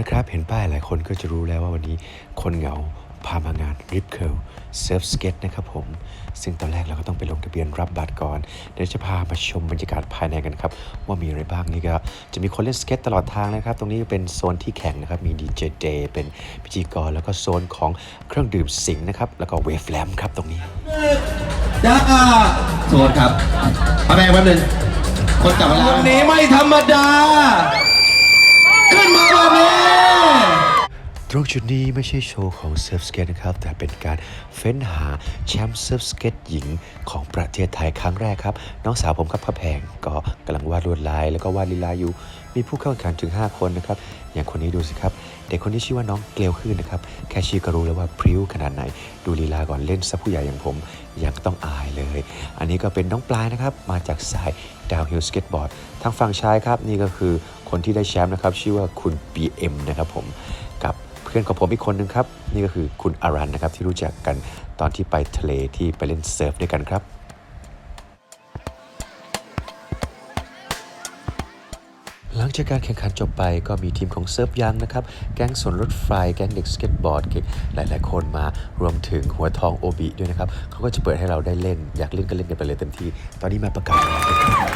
นะครับ เห็นป้ายหลายคนก็จะรู้แล้วว่าวันนี้คนเหงาพามางาน Rip Curl Surf Skate นะครับผม ซึ่งตอนแรกเราก็ต้องไปลงทะเบียนรับบัตรก่อน เดี๋ยวจะพามาชมบรรยากาศภายในกันครับ ว่ามีอะไรบ้างนี่ก็จะมีคนเล่นสเก็ตตลอดทางนะครับ ตรงนี้เป็นโซนที่แข่งนะครับ มีดีเจเดเป็นพิธีกร แล้วก็โซนของเครื่องดื่มสิงห์นะครับ แล้วก็เวฟแลมครับตรงนี้จ้าโทษครับเอาแม่งแป๊บนึงคนจับเวลาวันนี้ไม่ธรรมดา ขึ้นมา แบบนี้ ตรงจุดนี้ไม่ใช่โชว์ของเซิร์ฟสเก็ตนะครับ แต่เป็นการเฟ้นหาแชมป์เซิร์ฟสเก็ตหญิงของประเทศไทยครั้งแรกครับ น้องสาวผมครับพระแพงก็กำลังวาดลวดลาย แล้วก็วาดลีลาอยู่ มีผู้เข้าแข่งขันถึง 5 คนนะครับ อย่างคนนี้ดูสิครับ เด็กคนนี้ชื่อว่าน้องเกลียวขึ้นนะครับ แค่ชื่อก็รู้แล้วว่าพริ้วขนาดไหน ดูลีลาก่อนเล่นซะผู้ใหญ่อย่างผมยังต้องอายเลย อันนี้ก็เป็นน้องปลายนะครับ มาจากสายดาวฮิลสเก็ตบอร์ดทางฝั่งชายครับนี่ก็คือคนที่ได้แชมป์นะครับชื่อว่าคุณ BM นะครับผม พื่อนของผมอีกคนนึงครับ นี่ก็คือคุณอารันนะครับที่รู้จักกันตอนที่ไปทะเลที่ไปเล่นเซิร์ฟด้วยกันครับหลังจากการแข่งขันจบไปก็มีทีมของเซิร์ฟยังนะครับ แก๊งสวนรถไฟ แก๊งเด็กสเก็ตบอร์ด หลายๆคนมารวมถึงหัวทองโอบิด้วยนะครับ เขาก็จะเปิดให้เราได้เล่น อยากเล่นก็เล่นกันไปเลยเต็มที่ ตอนนี้มาประกาศแล้วนะครับ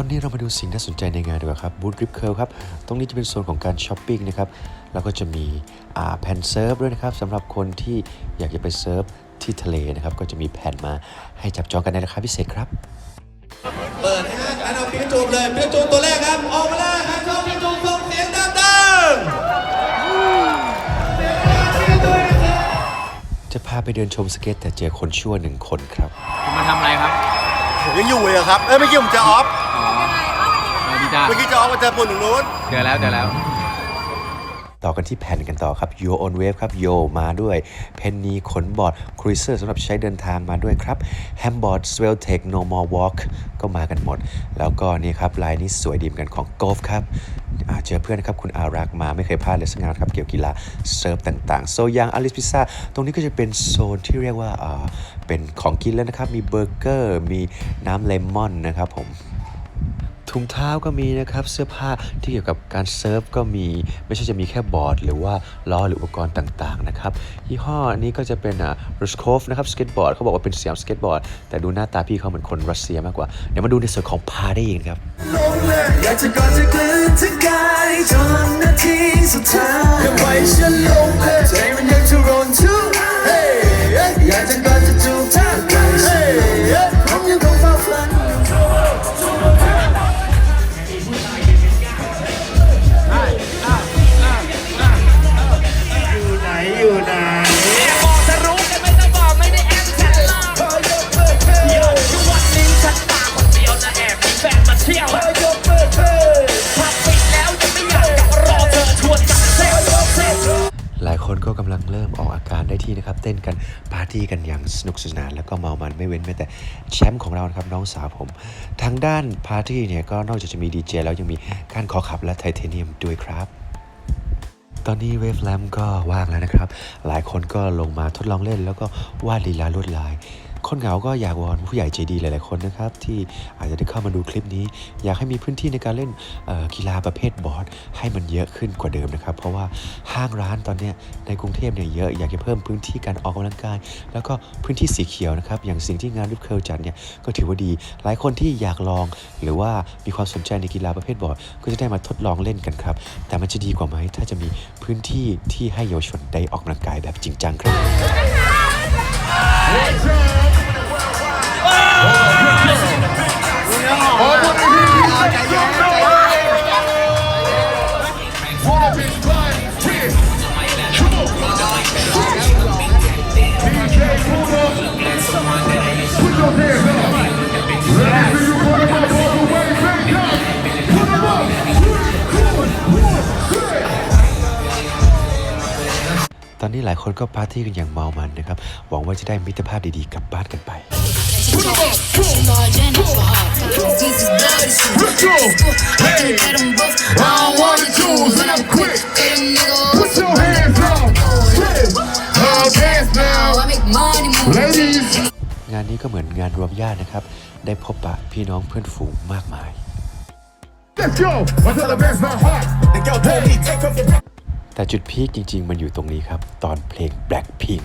ตอนนี้เรามาดูสิ่งน่าสนใจในงานดีกว่าครับบูธริปเคิลครับตรงนี้จะเป็นโซนของการช้อปปิ้งนะครับแล้วก็จะมีอ่าแผ่นเซิร์ฟด้วยนะครับสำหรับคนที่อยากจะไปเซิร์ฟที่ทะเลนะครับก็จะมีแผ่นมาให้จับจองกันในราคาพิเศษครับ เปิดนะฮะงั้นเอาพิกาจูบเลยพิกาจูบตัวแรกครับออกมาเลยครับชอบพิกาจูบส่งเสียงดังจะพาไปเดินชมสเก็ตแต่เจอคนชั่วหนึ่งคนครับคุณมาทำอะไรครับผมยังอยู่เลยเหรอครับ เอ้ยเมื่อกี้ผมจะออฟอ๋อสวัสดี จ้าเมื่อกี้จะออฟมาเจอปุ่นตรงนู้น เจอแล้วเจอแล้ว ต่อกันที่แผ่นกันต่อครับ Yo on Wave ครับ Yo มาด้วย เพนนีขนบอร์ดครูเซอร์สำหรับใช้เดินทางมาด้วยครับแฮมบอร์ด Swell Tech No More Walk ก็มากันหมด แล้วก็นี่ครับ ลายนี้สวยดีเหมือนกันของ Golf ครับอ่าเจอเพื่อนนะครับ คุณอารักมาไม่เคยพลาดเลยสักงานครับ เกี่ยวกับกีฬาเซิร์ฟต่างๆ โซยังอลิสพิซซ่าตรงนี้ก็จะเป็นโซนที่เรียกว่าอ่าเป็นของกินแล้วนะครับ มีเบอร์เกอร์ มีน้ำเลมอนนะครับผม ถุงเท้าก็มีนะครับ เสื้อผ้าที่เกี่ยวกับการเซิร์ฟก็มี ไม่ใช่จะมีแค่บอร์ด หรือว่าล้อหรืออุปกรณ์ต่างๆนะครับ ยี่ห้อนี้ก็จะเป็นอ่า r u s k o v นะครับสเก็ตบอร์ดเขาบอกว่าเป็นสยามสเก็ตบอร์ด แต่ดูหน้าตาพี่เขาเหมือนคนรัสเซียมากกว่า เดี๋ยวมาดูในส่วนของพาร์ตี้กันครับ อยากจะกอดจะกลืนทั้งกายจนนาทีสุดท้ายอย่าปล่อยฉันลงเลยใจมันยังจะร้อนทุกเฮ้ยอยากจะกอดจะจูบ ลายคนก็กำลังเริ่มออกอาการได้ที่นะครับ เต้นกันปาร์ตี้กันอย่างสนุกสนาน แล้วก็เมามันไม่เว้นแม้แต่แชมป์ของเรานะครับน้องสาวผม ทางด้านปาร์ตี้เนี่ยก็นอกจากจะมีดีเจแล้วยังมีการขอขับและไทเทเนียมด้วยครับตอนนี้เวฟแลมก็ว่างแล้วนะครับ หลายคนก็ลงมาทดลองเล่นแล้วก็วาดลีลาลวดลาย คนเหงาก็อยากวอนผู้ใหญ่ใจดีหลายๆคนนะครับที่อาจจะได้เข้ามาดูคลิปนี้ อยากให้มีพื้นที่ในการเล่นกีฬาประเภทบอร์ดให้มันเยอะขึ้นกว่าเดิมนะครับ เพราะว่าห้างร้านตอนนี้ในกรุงเทพเนี่ยเยอะอยากจะเพิ่มพื้นที่การออกกำลังกาย แล้วก็พื้นที่สีเขียวนะครับอย่างสิ่งที่งานริปเคิลจัดเนี่ยก็ถือว่าดี หลายคนที่อยากลอง หรือว่ามีความสนใจในกีฬาประเภทบอร์ดก็จะได้มาทดลองเล่นกันครับแต่มันจะดีกว่าไหมถ้าจะมีพื้นที่ที่ให้เยาวชนได้ออกกำลังกายแบบจริงจังครับ ตอนนี้หลายคนก็ปาร์ตี้กันอย่างเมามันนะครับ หวังว่าจะได้มิตรภาพดีๆกลับบ้านกันไป งานนี้ก็เหมือนงานรวมญาตินะครับ ได้พบปะพี่น้องเพื่อนฝูงมากมาย แต่จุดพีคจริง ๆ มันอยู่ตรงนี้ครับ ตอนเพลง Blackpink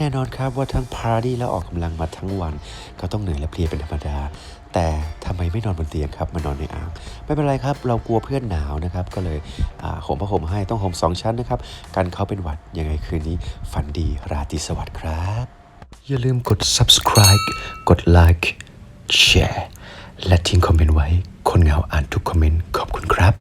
แน่นอนครับว่าทั้งปาร์ตี้และออกกำลังมาทั้งวัน ก็ต้องเหนื่อยและเพลียเป็นธรรมดา แต่ทำไมไม่นอนบนเตียงครับมานอนในอ่าง ไม่เป็นไรครับ เรากลัวเพื่อนหนาวนะครับ ก็เลยห่มผ้าห่มให้ต้องห่มสองชั้นนะครับกันเขาเป็นหวัดยังไงคืนนี้ ฝันดีราตรีสวัสดิ์ครับ อย่าลืมกด subscribe กด like แชร์และทิ้งคอมเมนต์ไว้ คนเหงาอ่านทุกคอมเมนต์ขอบคุณครับ